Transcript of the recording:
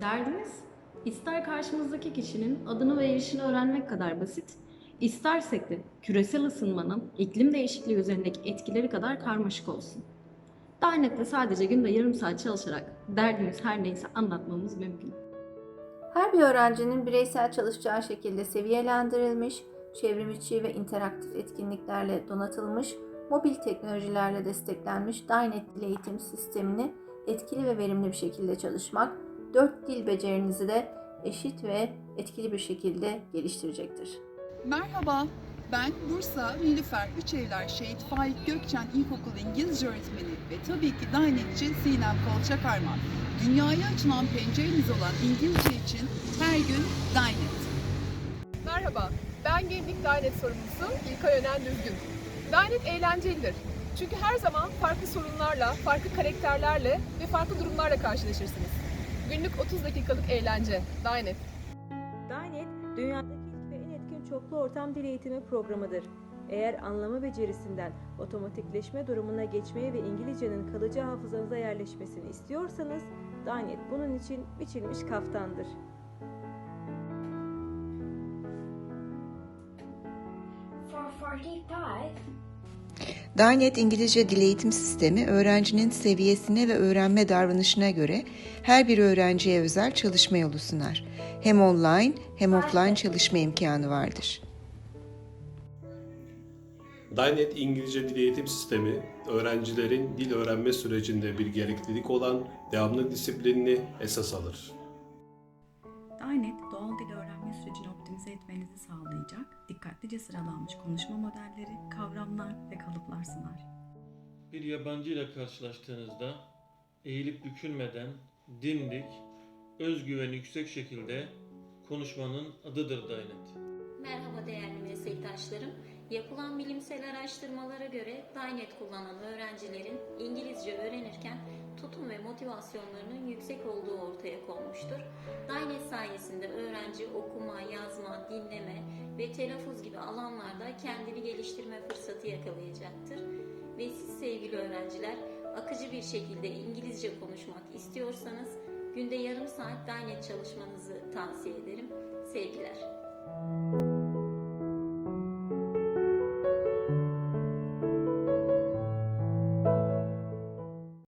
Derdimiz ister karşımızdaki kişinin adını ve yaşını öğrenmek kadar basit, istersek de küresel ısınmanın iklim değişikliği üzerindeki etkileri kadar karmaşık olsun. Dynet'te sadece günde yarım saat çalışarak derdimiz her neyse anlatmamız mümkün. Her bir öğrencinin bireysel çalışacağı şekilde seviyelendirilmiş, çevrimiçi ve interaktif etkinliklerle donatılmış, mobil teknolojilerle desteklenmiş Dynet dil eğitim sistemini etkili ve verimli bir şekilde çalışmak, dört dil becerinizi de eşit ve etkili bir şekilde geliştirecektir. Merhaba, ben Bursa Nilüfer Üçevler Şehit Faik Gökçen İlkokulu İngilizce öğretmeni ve tabii ki Dynetçi Sinem Kolçak Arman. Dünyaya açılan pencereniz olan İngilizce için her gün Dynet. Merhaba, ben Gemlik Dynet sorumlusu İlkay Önen Düzgün. Dynet eğlencelidir. Çünkü her zaman farklı sorunlarla, farklı karakterlerle ve farklı durumlarla karşılaşırsınız. Günlük 30 dakikalık eğlence. Dynet. Dynet, dünyadaki ilk ve en etkin çoklu ortam dil eğitimi programıdır. Eğer anlama becerisinden otomatikleşme durumuna geçmeyi ve İngilizcenin kalıcı hafızanıza yerleşmesini istiyorsanız, Dynet bunun için biçilmiş kaftandır. For 45, Dynet İngilizce Dil Eğitim Sistemi öğrencinin seviyesine ve öğrenme davranışına göre her bir öğrenciye özel çalışma yolu sunar. Hem online hem offline çalışma imkanı vardır. Dynet İngilizce Dil Eğitim Sistemi, öğrencilerin dil öğrenme sürecinde bir gereklilik olan devamlı disiplinini esas alır. Dynet, doğal dil öğrenme sürecini sağlayacak, dikkatlice sıralanmış konuşma modelleri, kavramlar ve kalıplar sunar. Bir yabancı ile karşılaştığınızda eğilip bükülmeden dimdik, özgüveni yüksek şekilde konuşmanın adıdır Dynet. Merhaba değerli meslektaşlarım. Yapılan bilimsel araştırmalara göre Dynet kullanan öğrencilerin İngilizce öğrenirken tutum ve motivasyonlarının yüksek olduğu ortaya konmuştur. Öğrenci okuma, yazma, dinleme ve telaffuz gibi alanlarda kendini geliştirme fırsatı yakalayacaktır. Ve siz sevgili öğrenciler akıcı bir şekilde İngilizce konuşmak istiyorsanız günde yarım saat Dynet çalışmanızı tavsiye ederim. Sevgiler.